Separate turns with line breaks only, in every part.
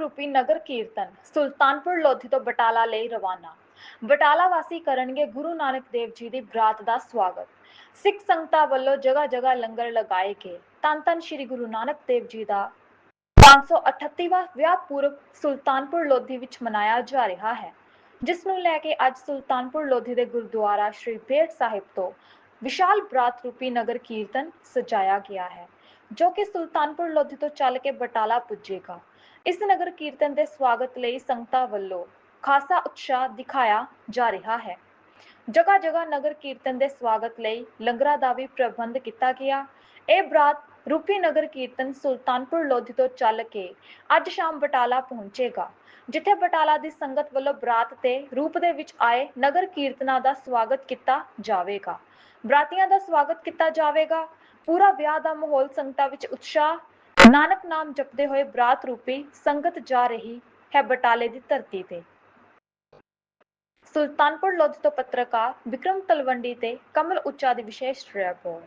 ਰੂਪੀ ਨਗਰ ਕੀਰਤਨ ਸੁਲਤਾਨਪੁਰ ਲੋਧੀ ਤੋਂ ਬਟਾਲਾ ਲਈ ਰਵਾਨਾ। ਬਟਾਲਾ ਵਾਸੀ ਕਰਨਗੇ ਗੁਰੂ ਨਾਨਕ ਦੇਵ ਜੀ ਦੀ ਬਰਾਤ ਦਾ ਸਵਾਗਤ। ਸਿੱਖ ਸੰਗਤਾਂ ਵੱਲੋਂ ਜਗ੍ਹਾ ਜਗ੍ਹਾ ਲੰਗਰ ਲਗਾਏ ਗਏ। ਧੰਨ ਧੰਨ ਸ੍ਰੀ ਗੁਰੂ ਨਾਨਕ ਦੇਵ ਜੀ ਦਾ 538ਵਾਂ ਵਿਆਹ ਪੁਰਬ ਸੁਲਤਾਨਪੁਰ ਲੋਧੀ ਵਿੱਚ ਮਨਾਇਆ ਜਾ ਰਿਹਾ ਹੈ, ਜਿਸ ਨੂੰ ਲੈ ਕੇ ਅੱਜ ਸੁਲਤਾਨਪੁਰ ਲੋਧੀ ਦੇ ਗੁਰਦੁਆਰਾ ਸ਼੍ਰੀ ਬੇਟ ਸਾਹਿਬ ਤੋਂ ਵਿਸ਼ਾਲ ਬਰਾਤ ਰੂਪੀ ਨਗਰ ਕੀਰਤਨ ਸਜਾਇਆ ਗਿਆ ਹੈ, ਜੋ ਕਿ ਸੁਲਤਾਨਪੁਰ ਲੋਧੀ ਤੋਂ ਚੱਲ ਕੇ ਬਟਾਲਾ ਪੁੱਜੇਗਾ। ਇਸ ਨਗਰ ਕੀਰਤਨ ਦੇ ਸਵਾਗਤ ਲਈ ਸੰਗਤਾਂ ਵੱਲੋਂ ਖਾਸਾ ਉਤਸ਼ਾਹ ਦਿਖਾਇਆ ਜਾ ਰਿਹਾ ਹੈ। ਜਗ੍ਹਾ ਜਗ੍ਹਾ ਨਗਰ ਕੀਰਤਨ ਦੇ ਸਵਾਗਤ ਲਈ ਲੰਗਰਾਂ ਦਾ ਵੀ ਪ੍ਰਬੰਧ ਕੀਤਾ ਗਿਆ। ਇਹ ਬਰਾਤ ਰੂਪੀ ਨਗਰ ਕੀਰਤਨ ਸੁਲਤਾਨਪੁਰ ਲੋਧੀ ਤੋਂ ਚੱਲ ਕੇ ਅੱਜ ਸ਼ਾਮ ਬਟਾਲਾ ਪਹੁੰਚੇਗਾ, ਜਿੱਥੇ ਬਟਾਲਾ ਦੀ ਸੰਗਤ ਵੱਲੋਂ ਬਰਾਤ ਤੇ ਰੂਪ ਦੇ ਵਿੱਚ ਆਏ ਨਗਰ ਕੀਰਤਨਾਂ ਦਾ ਸਵਾਗਤ ਕੀਤਾ ਜਾਵੇਗਾ। ਬਰਾਤੀਆਂ ਦਾ ਸਵਾਗਤ ਕੀਤਾ ਜਾਵੇਗਾ। ਪੂਰਾ ਵਿਆਹ ਦਾ ਮਾਹੌਲ ਸੰਗਤਾਂ ਵਿੱਚ ਉਤਸ਼ਾਹ ਨਾਨਕ ਨਾਮ ਜਪਦੇ ਹੋਏ ਬਰਾਤ ਰੂਪੀ ਸੰਗਤ ਜਾ ਰਹੀ ਹੈ ਬਟਾਲੇ ਦੀ ਧਰਤੀ ਤੇ। ਸੁਲਤਾਨਪੁਰ ਲੋਧੀ ਤੋਂ ਪੱਤਰਕਾਰ ਵਿਕਰਮ ਤਲਵੰਡੀ ਤੇ ਕਮਲ ਉੱਚਾ ਦੀ ਵਿਸ਼ੇਸ਼ ਰਿਪੋਰਟ।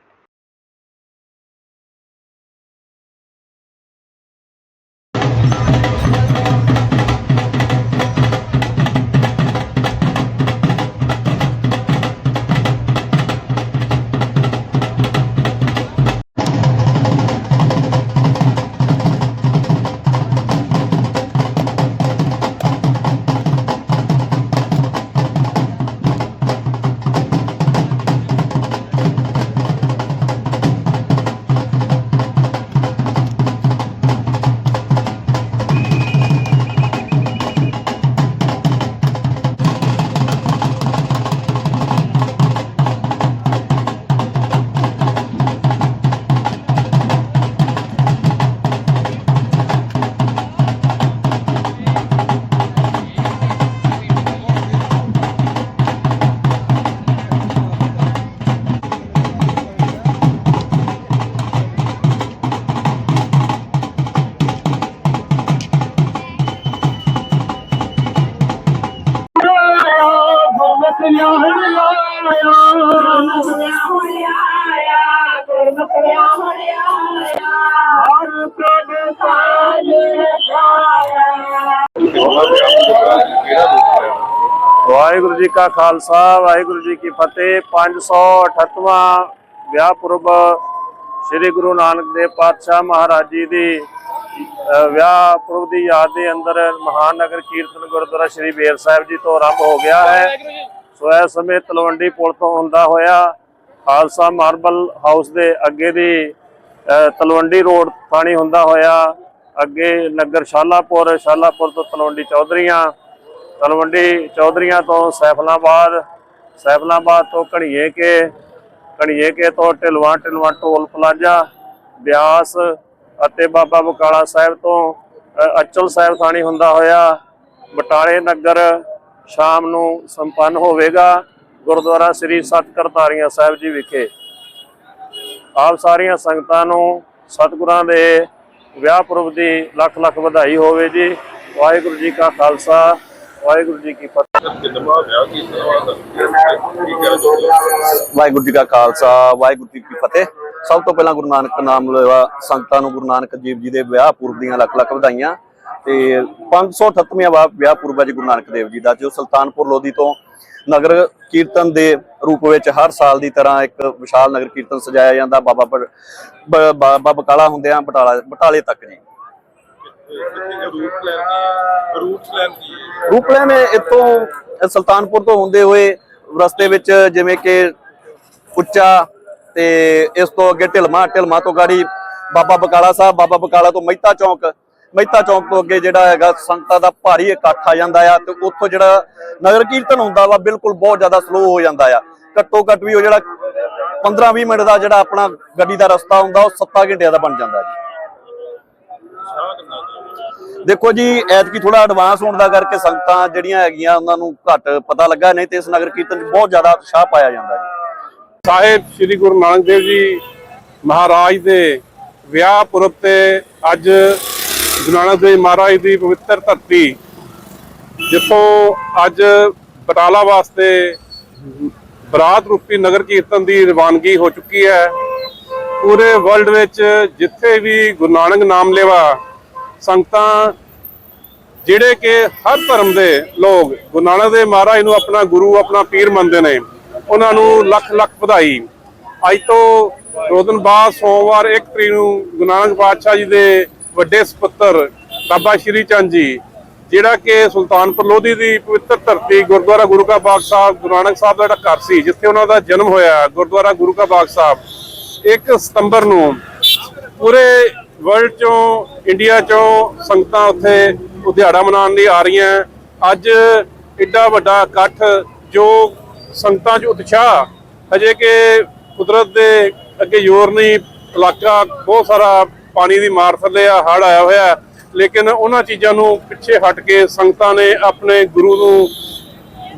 ਵਾਹਿਗੁਰੂ ਜੀ ਕਾ ਖਾਲਸਾ, ਵਾਹਿਗੁਰੂ ਜੀ ਕੀ ਫਤਿਹ। 538ਵਾਂ ਵਿਆਹ ਪੁਰਬ ਸ੍ਰੀ ਗੁਰੂ ਨਾਨਕ ਦੇਵ ਪਾਤਸ਼ਾਹ ਮਹਾਰਾਜ ਜੀ ਦੀ ਵਿਆਹ ਪੁਰਬ ਦੀ ਯਾਦ ਦੇ ਅੰਦਰ ਮਹਾਨ ਨਗਰ ਕੀਰਤਨ ਗੁਰਦੁਆਰਾ ਸ੍ਰੀ ਬੇਰ ਸਾਹਿਬ ਜੀ ਤੋਂ ਆਰੰਭ ਹੋ ਗਿਆ ਹੈ। ਸੋ ਇਸ ਸਮੇਂ ਤਲਵੰਡੀ ਪੁਲ ਤੋਂ ਹੁੰਦਾ ਹੋਇਆ ਖਾਲਸਾ ਮਾਰਬਲ ਹਾਊਸ ਦੇ ਅੱਗੇ ਦੀ ਤਲਵੰਡੀ ਰੋਡ ਥਾਣੀ ਹੁੰਦਾ ਹੋਇਆ। ਅੱਗੇ ਨਗਰ ਸ਼ਾਲਾਪੁਰ ਸ਼ਾਲਾਪੁਰ ਤੋਂ ਤਲਵੰਡੀ ਚੌਧਰੀਆਂ ਤਲਵੰਡੀ ਚੌਧਰੀਆਂ ਤੋਂ ਸੈਫਲਾਬਾਦ ਸੈਫਲਾਬਾਦ ਤੋਂ ਘਣੀਏ ਕੇ ਘਣੀਏ ਕੇ ਤੋਂ ਢਿਲਵਾਂ ਢਿਲਵਾਂ ਟੋਲ ਪਲਾਜ਼ਾ, ਬਿਆਸ ਅਤੇ ਬਾਬਾ ਬਕਾਲਾ ਸਾਹਿਬ ਤੋਂ ਅਚਲ ਸਾਹਿਬ ਥਾਣੀ ਹੁੰਦਾ ਹੋਇਆ। ਬਟਾਲੇ ਨਗਰ ਸ਼ਾਮ ਨੂੰ ਸੰਪੰਨ ਹੋਵੇਗਾ ਗੁਰਦੁਆਰਾ ਸ੍ਰੀ ਸਤਕਰਤਾਰੀਆਂ ਸਾਹਿਬ ਜੀ ਵਿਖੇ। ਆਪ ਸਾਰੀਆਂ ਸੰਗਤਾਂ ਨੂੰ ਸਤਿਗੁਰਾਂ ਦੇ ਵਿਆਹ ਪੁਰਬ ਦੀ ਲੱਖ ਲੱਖ ਵਧਾਈ ਹੋਵੇ ਜੀ। ਵਾਹਿਗੁਰੂ ਜੀ ਕਾ ਖਾਲਸਾ ਵਾਹਿਗੁਰੂ ਜੀ ਕੀ ਫਤਿਹ।
ਵਾਹਿਗੁਰੂ ਜੀ ਕਾ ਖਾਲਸਾ ਵਾਹਿਗੁਰੂ ਜੀ ਕੀ ਫਤਿਹ। ਸਭ ਤੋਂ ਪਹਿਲਾਂ ਗੁਰੂ ਨਾਨਕ ਨਾਮ ਲੈਵਾ ਸੰਗਤਾਂ ਨੂੰ ਗੁਰੂ ਨਾਨਕ ਦੇਵ ਜੀ ਦੇ ਵਿਆਹ ਪੁਰਬ ਦੀਆਂ ਲੱਖ ਲੱਖ ਵਧਾਈਆਂ। ਤੇ 538ਵਾਂ ਵਾ- ਵਿਆਹ ਪੁਰਬ ਗੁਰੂ ਨਾਨਕ ਦੇਵ ਜੀ ਦਾ, ਜੋ ਸੁਲਤਾਨਪੁਰ ਲੋਧੀ ਤੋਂ ਨਗਰ ਕੀਰਤਨ ਦੇ ਰੂਪ ਵਿੱਚ ਹਰ ਸਾਲ ਦੀ ਤਰ੍ਹਾਂ ਇੱਕ ਵਿਸ਼ਾਲ ਨਗਰ ਕੀਰਤਨ ਸਜਾਇਆ ਜਾਂਦਾ। ਬਾਬਾ ਬਾਬਾ ਬਕਾਲਾ ਹੁੰਦਿਆਂ ਬਟਾਲਾ ਬਟਾਲੇ ਤੱਕ ਜੀ। ਰੂਪ ਲੈਣ ਇੱਥੋਂ ਸੁਲਤਾਨਪੁਰ ਤੋਂ ਹੁੰਦੇ ਹੋਏ ਰਸਤੇ ਵਿੱਚ ਜਿਵੇਂ ਕਿ ਉੱਚਾ ਤੇ ਇਸ ਤੋਂ ਅੱਗੇ ਢਿਲਮਾ ਢਿਲਮਾ ਤੋਂ ਗਾੜੀ ਬਾਬਾ ਬਕਾਲਾ ਸਾਹਿਬ, ਬਾਬਾ ਬਕਾਲਾ ਤੋਂ ਮਹਿਤਾ ਚੌਂਕ ਮਹਿਤਾ ਚੌਂਕ ਤੋਂ ਅੱਗੇ ਜਿਹੜਾ ਹੈਗਾ ਸੰਗਤਾਂ ਦਾ ਭਾਰੀ ਇਕੱਠ ਆ ਜਾਂਦਾ ਆ ਤੇ ਉੱਥੋਂ ਜਿਹੜਾ ਨਗਰ ਕੀਰਤਨ ਹੁੰਦਾ ਵਾ ਬਿਲਕੁਲ ਬਹੁਤ ਜ਼ਿਆਦਾ ਸਲੋ ਹੋ ਜਾਂਦਾ ਆ। ਘੱਟੋ ਘੱਟ ਵੀ ਉਹ ਜਿਹੜਾ 15-20 ਮਿੰਟ ਦਾ ਜਿਹੜਾ ਆਪਣਾ ਗੱਡੀ ਦਾ ਰਸਤਾ ਹੁੰਦਾ, ਉਹ 7 ਘੰਟਿਆਂ ਦਾ ਬਣ ਜਾਂਦਾ ਜੀ। ਦੇਖੋ ਜੀ, ਐਤਕੀ ਥੋੜਾ ਐਡਵਾਂਸ ਹੋਣ ਦਾ ਕਰਕੇ ਸੰਗਤਾਂ ਜਿਹੜੀਆਂ ਹੈਗੀਆਂ ਉਹਨਾਂ ਨੂੰ ਘੱਟ ਪਤਾ ਲੱਗਾ, ਨਹੀਂ ਤੇ ਇਸ ਨਗਰ ਕੀਰਤਨ 'ਚ ਬਹੁਤ ਜ਼ਿਆਦਾ ਉਤਸ਼ਾਹ ਪਾਇਆ ਜਾਂਦਾ ਜੀ।
ਸਾਹਿਬ, ਸ੍ਰੀ ਗੁਰੂ ਨਾਨਕ ਦੇਵ ਜੀ ਮਹਾਰਾਜ ਦੇ ਵਿਆਹ ਪੁਰਬ ਤੇ ਅੱਜ ਗੁਰੂ ਨਾਨਕ ਦੇਵ ਮਹਾਰਾਜ ਦੀ ਪਵਿੱਤਰ ਧਰਤੀ, ਜਿੱਥੋਂ ਅੱਜ ਬਟਾਲਾ ਵਾਸਤੇ ਬਰਾਤ ਰੂਪੀ ਨਗਰ ਕੀਰਤਨ ਦੀ ਰਵਾਨਗੀ ਹੋ ਚੁੱਕੀ ਹੈ। ਪੂਰੇ ਵਰਲਡ ਵਿੱਚ ਜਿੱਥੇ ਵੀ ਗੁਰੂ ਨਾਨਕ ਨਾਮ ਲੈਵਾ, ਸੰਗਤਾਂ ਜਿਹੜੇ ਕਿ ਹਰ ਧਰਮ ਦੇ ਲੋਕ ਗੁਰੂ ਨਾਨਕ ਦੇਵ ਮਹਾਰਾਜ ਨੂੰ ਆਪਣਾ ਗੁਰੂ, ਆਪਣਾ ਪੀਰ ਮੰਨਦੇ ਨੇ, ਉਹਨਾਂ ਨੂੰ ਲੱਖ ਲੱਖ ਵਧਾਈ। ਅੱਜ ਤੋਂ ਦੋ ਦਿਨ ਬਾਅਦ ਸੋਮਵਾਰ 1 ਤਰੀਕ ਨੂੰ ਗੁਰੂ ਨਾਨਕ ਪਾਤਸ਼ਾਹ ਜੀ ਦੇ ਵੱਡੇ ਸੁਪੁੱਤਰ ਬਾਬਾ ਸ਼੍ਰੀ ਚੰਦ ਜੀ, ਜਿਹੜਾ ਕਿ ਸੁਲਤਾਨਪੁਰ ਲੋਧੀ ਦੀ ਪਵਿੱਤਰ ਧਰਤੀ ਗੁਰਦੁਆਰਾ ਗੁਰੂ ਕਾ ਬਾਗ ਸਾਹਿਬ, ਗੁਰੂ ਨਾਨਕ ਸਾਹਿਬ ਦਾ ਜਿਹੜਾ ਘਰ ਸੀ, ਜਿੱਥੇ ਉਹਨਾਂ ਦਾ ਜਨਮ ਹੋਇਆ, ਗੁਰਦੁਆਰਾ ਗੁਰੂ ਕਾ ਬਾਗ ਸਾਹਿਬ 1 ਸਤੰਬਰ ਨੂੰ ਪੂਰੇ ਵਰਲਡ ਚੋਂ ਇੰਡੀਆ ਚੋਂ ਸੰਗਤਾਂ ਉੱਥੇ ਉਹ ਮਨਾਉਣ ਲਈ ਆ ਰਹੀਆਂ। ਅੱਜ ਐਡਾ ਵੱਡਾ ਇਕੱਠ ਜੋ ਸੰਗਤਾਂ 'ਚ ਉਤਸ਼ਾਹ, ਹਜੇ ਕਿ ਕੁਦਰਤ ਦੇ ਅੱਗੇ ਜ਼ੋਰ ਨਹੀਂ, ਇਲਾਕਾ ਬਹੁਤ ਸਾਰਾ ਪਾਣੀ ਦੀ ਮਾਰ ਥੱਲੇ ਆ ਹੜ ਆਇਆ ਹੋਇਆ ਲੇਕਿਨ ਉਹਨਾਂ ਚੀਜ਼ਾਂ ਨੂੰ ਪਿੱਛੇ ਹਟ ਕੇ ਸੰਗਤਾਂ ਨੇ ਆਪਣੇ ਗੁਰੂ ਨੂੰ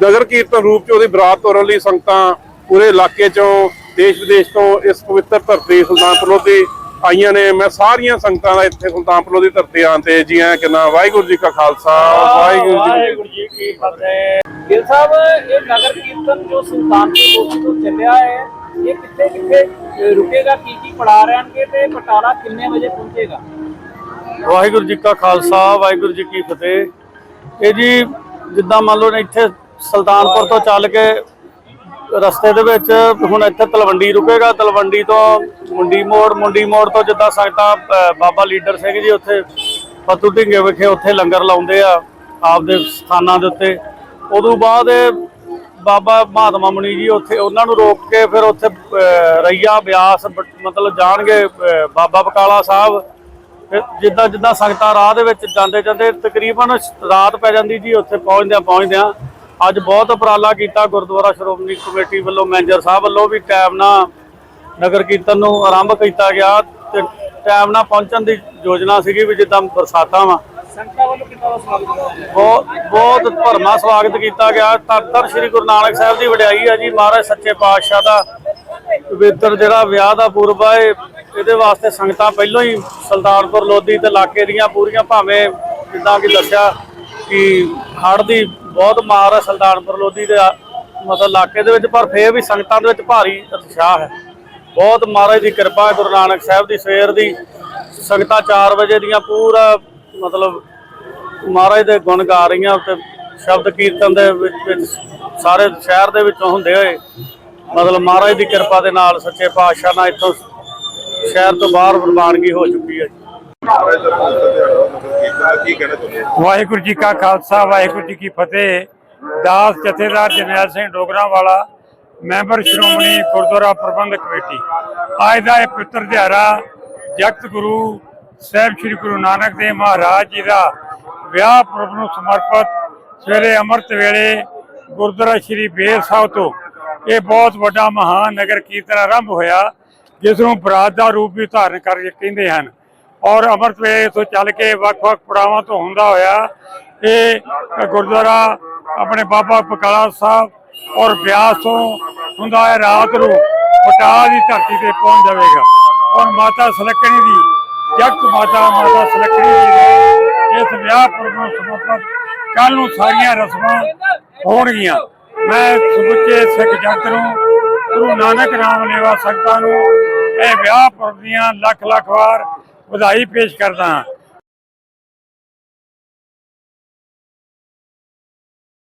ਨਗਰ ਕੀਰਤਨ ਰੂਪ ਚ ਉਹਦੀ ਬਰਾਤ ਤੋਰਨ ਲਈ ਸੰਗਤਾਂ ਪੂਰੇ ਇਲਾਕੇ ਚੋਂ, ਦੇਸ਼ ਵਿਦੇਸ਼ ਤੋਂ ਇਸ ਪਵਿੱਤਰ ਧਰਤੀ ਸੁਲਤਾਨਪੁਰ ਲੋਧੀ ਆਈਆਂ ਨੇ। ਮੈਂ ਸਾਰੀਆਂ ਸੰਗਤਾਂ ਦਾ ਇੱਥੇ ਸੁਲਤਾਨਪੁਰ ਲੋਧੀ ਧਰਤੀ ਆਉਣ ਤੇ ਜੀ ਆਇਆਂ ਕਿੰਨਾ ਵਾਹਿਗੁਰੂ ਜੀ ਕਾ ਖਾਲਸਾ ਵਾਹਿਗੁਰੂ ਜੀ ਕੀ ਫਤਿਹ।
ਗਿਲ ਸਾਹਿਬ, ਇਹ ਨਗਰ ਕੀਰਤਨ ਜੋ ਸੁਲਤਾਨਪੁਰ ਲੋਧੀ ਤੋਂ ਚੱਲਿਆ ਹੈ ਇਹ ਕਿੱਥੇ ਕਿੱਥੇ ਰੁਕੇਗਾ, ਕੀ ਕੀ ਪੜਾ ਰਹਿਣਗੇ ਤੇ ਬਟਾਲਾ ਕਿੰਨੇ ਵਜੇ ਪਹੁੰਚੇਗਾ?
ਵਾਹਿਗੁਰੂ ਜੀ ਕਾ ਖਾਲਸਾ, ਵਾਹਿਗੁਰੂ ਜੀ ਕੀ ਫਤਿਹ। ਇਹ ਜੀ, ਜਿੱਦਾਂ ਮੰਨ ਲਓ ਇੱਥੇ ਸੁਲਤਾਨਪੁਰ ਤੋਂ ਚੱਲ ਕੇ ਰਸਤੇ ਦੇ ਵਿੱਚ, ਹੁਣ ਇੱਥੇ ਤਲਵੰਡੀ ਰੁਕੇਗਾ। ਤਲਵੰਡੀ ਤੋਂ ਮੁੰਡੀ ਮੋੜ ਮੁੰਡੀ ਮੋੜ ਤੋਂ ਜਿੱਦਾਂ ਸੰਗਤਾਂ ਬਾਬਾ ਲੀਡਰ ਸਿੰਘ ਜੀ ਉੱਥੇ ਫਤੂ ਢਿੰਗੇ ਵਿਖੇ ਉੱਥੇ ਲੰਗਰ ਲਾਉਂਦੇ ਆ, ਆਪਦੇ ਸਥਾਨਾਂ ਦੇ ਉੱਤੇ। ਉਦੋਂ ਬਾਅਦ ਇਹ ਬਾਬਾ ਮਹਾਤਮਾ ਮੁਨੀ ਜੀ ਉੱਥੇ ਉਹਨਾਂ ਨੂੰ ਰੋਕ ਕੇ ਫਿਰ ਉੱਥੇ ਰਈਆ, ਬਿਆਸ ਬ- ਮਤਲਬ ਜਾਣਗੇ ਬਾਬਾ ਬਕਾਲਾ ਸਾਹਿਬ। ਫਿਰ ਜਿੱਦਾਂ ਜਿੱਦਾਂ ਸੰਗਤਾਂ ਰਾਹ ਦੇ ਵਿੱਚ ਜਾਂਦੇ ਜਾਂਦੇ ਤਕਰੀਬਨ ਰਾਤ ਪੈ ਜਾਂਦੀ ਜੀ, ਉੱਥੇ ਪਹੁੰਚਦਿਆਂ ਪਹੁੰਚਦਿਆਂ। ਅੱਜ ਬਹੁਤ ਉਪਰਾਲਾ ਕੀਤਾ ਗੁਰਦੁਆਰਾ ਸ਼੍ਰੋਮਣੀ ਕਮੇਟੀ ਵੱਲੋਂ, ਮੈਨੇਜਰ ਸਾਹਿਬ ਵੱਲੋਂ ਵੀ ਟਾਈਮ ਨਾਲ ਨਗਰ ਕੀਰਤਨ ਨੂੰ ਆਰੰਭ ਕੀਤਾ ਗਿਆ ਤੇ ਟਾਈਮ ਨਾਲ ਪਹੁੰਚਣ ਦੀ ਯੋਜਨਾ ਸੀਗੀ ਵੀ ਜਿੱਦਾਂ ਬਰਸਾਤਾਂ ਵਾ।
ਸੰਗਤਾਂ ਵੱਲੋਂ ਕਿੰਨਾ ਦਾ ਸਵਾਗਤ ਕੀਤਾ
ਬਹੁਤ ਬਹੁਤ ਭਰਮਾ ਸਵਾਗਤ ਕੀਤਾ ਗਿਆ। ਧੰਨ ਸ੍ਰੀ ਗੁਰੂ ਨਾਨਕ ਸਾਹਿਬ ਦੀ ਵਡਿਆਈ ਹੈ ਜੀ, ਮਹਾਰਾਜ ਸੱਚੇ ਪਾਤਸ਼ਾਹ ਦਾ ਪਵਿੱਤਰ ਜਿਹੜਾ ਵਿਆਹ ਦਾ ਪੁਰਬ ਹੈ ਇਹਦੇ ਵਾਸਤੇ ਸੰਗਤਾਂ ਪਹਿਲਾਂ ਹੀ ਸੁਲਤਾਨਪੁਰ ਲੋਧੀ ਤੇ ਇਲਾਕੇ ਦੀਆਂ ਪੂਰੀਆਂ ਭਾਵੇਂ ਜਿੱਦਾਂ ਕਿ ਦੱਸਿਆ ਕਿ ਹੜ੍ਹ ਦੀ ਬਹੁਤ ਮਾਰ ਹੈ ਸੁਲਤਾਨਪੁਰ ਲੋਧੀ ਦੇ ਮਤਲਬ ਇਲਾਕੇ ਦੇ ਵਿੱਚ, ਪਰ ਫੇਰ ਵੀ ਸੰਗਤਾਂ ਦੇ ਵਿੱਚ ਭਾਰੀ ਉਤਸ਼ਾਹ ਹੈ। ਬਹੁਤ ਮਹਾਰਾਜ ਦੀ ਕਿਰਪਾ ਹੈ ਗੁਰੂ ਨਾਨਕ ਸਾਹਿਬ ਦੀ ਸਵੇਰ ਦੀ। ਸੰਗਤਾਂ 4 ਵਜੇ ਦੀਆਂ ਪੂਰਾ ਮਤਲਬ ਮਹਾਰਾਜ ਦੇ ਗੁਣ ਗਾ ਰਹੀਆਂ ਤੇ ਸ਼ਬਦ ਕੀਰਤਨ ਦੇ ਵਿੱਚ ਸਾਰੇ ਸ਼ਹਿਰ ਦੇ ਵਿੱਚੋਂ ਹੁੰਦੇ ਹੋਏ ਮਤਲਬ ਮਹਾਰਾਜ ਦੀ ਕਿਰਪਾ ਦੇ ਨਾਲ ਸੱਚੇ ਪਾਤਸ਼ਾਹ ਨਾਲ ਇੱਥੋਂ ਸ਼ਹਿਰ ਤੋਂ ਬਾਹਰ ਪ੍ਰਵਾਨਗੀ ਹੋ ਚੁੱਕੀ ਹੈ ਜੀ।
ਵਾਹਿਗੁਰੂ ਜੀ ਕਾ ਖਾਲਸਾ ਵਾਹਿਗੁਰੂ ਜੀ ਕੀ ਫਤਿਹ। ਦਾਸ ਜਥੇਦਾਰ ਜਰਨੈਲ ਸਿੰਘ ਡੋਗਰਾ ਵਾਲਾ ਮੈਂਬਰ ਸ਼੍ਰੋਮਣੀ ਗੁਰਦੁਆਰਾ ਪ੍ਰਬੰਧਕ ਕਮੇਟੀ। ਅੱਜ ਦਾ ਇਹ ਪਵਿੱਤਰ ਦਿਹਾੜਾ ਜਗਤ ਗੁਰੂ ਸਾਹਿਬ ਸ੍ਰੀ ਗੁਰੂ ਨਾਨਕ ਦੇਵ ਮਹਾਰਾਜ ਜੀ ਦਾ ਵਿਆਹ ਪੁਰਬ ਨੂੰ ਸਮਰਪਿਤ ਸਵੇਰੇ ਅੰਮ੍ਰਿਤ ਵੇਲੇ ਗੁਰਦੁਆਰਾ ਸ੍ਰੀ ਬੇਰ ਸਾਹਿਬ ਤੋਂ ਇਹ ਬਹੁਤ ਵੱਡਾ ਮਹਾਨ ਨਗਰ ਕੀਰਤਨ ਆਰੰਭ ਹੋਇਆ, ਜਿਸ ਨੂੰ ਬਰਾਤ ਦਾ ਰੂਪ ਵੀ ਧਾਰਨ ਕਰਕੇ ਕਹਿੰਦੇ ਹਨ। ਔਰ ਅੰਮ੍ਰਿਤ ਵੇਲੇ ਤੋਂ ਚੱਲ ਕੇ ਵੱਖ-ਵੱਖ ਪੜਾਵਾਂ ਤੋਂ ਹੁੰਦਾ ਹੋਇਆ, ਇਹ ਗੁਰਦੁਆਰਾ ਆਪਣੇ ਬਾਬਾ ਬਕਾਲਾ ਸਾਹਿਬ ਔਰ ਬਿਆਸ ਤੋਂ ਹੁੰਦਾ ਹੈ ਰਾਤ ਨੂੰ ਬਟਾਲਾ ਦੀ ਧਰਤੀ ਤੇ ਪਹੁੰਚ ਜਾਵੇਗਾ। ਔਰ ਮਾਤਾ ਸਲਕਣੀ ਦੀ ਜਗਤ ਮਾਤਾ ਮਾਤਾ ਸਲਕਣੀ ਜੀ ਦੇ ਇਸ ਵਿਆਹ ਪੁਰਬ ਨੂੰ ਸਮਰਪਿਤ ਕੱਲ ਨੂੰ ਸਾਰੀਆਂ ਰਸਮਾਂ ਹੋਣਗੀਆਂ। ਮੈਂ ਸਮੁੱਚੇ ਸਿੱਖ ਜਗਤ ਨੂੰ, ਗੁਰੂ ਨਾਨਕ ਨਾਮ ਲੇਵਾ ਸੰਗਤਾਂ ਨੂੰ ਇਹ ਵਿਆਹ ਪੁਰਬ ਦੀਆਂ ਲੱਖ ਲੱਖ ਵਾਰ ਵਧਾਈ ਪੇਸ਼ ਕਰਦਾ ਹਾਂ।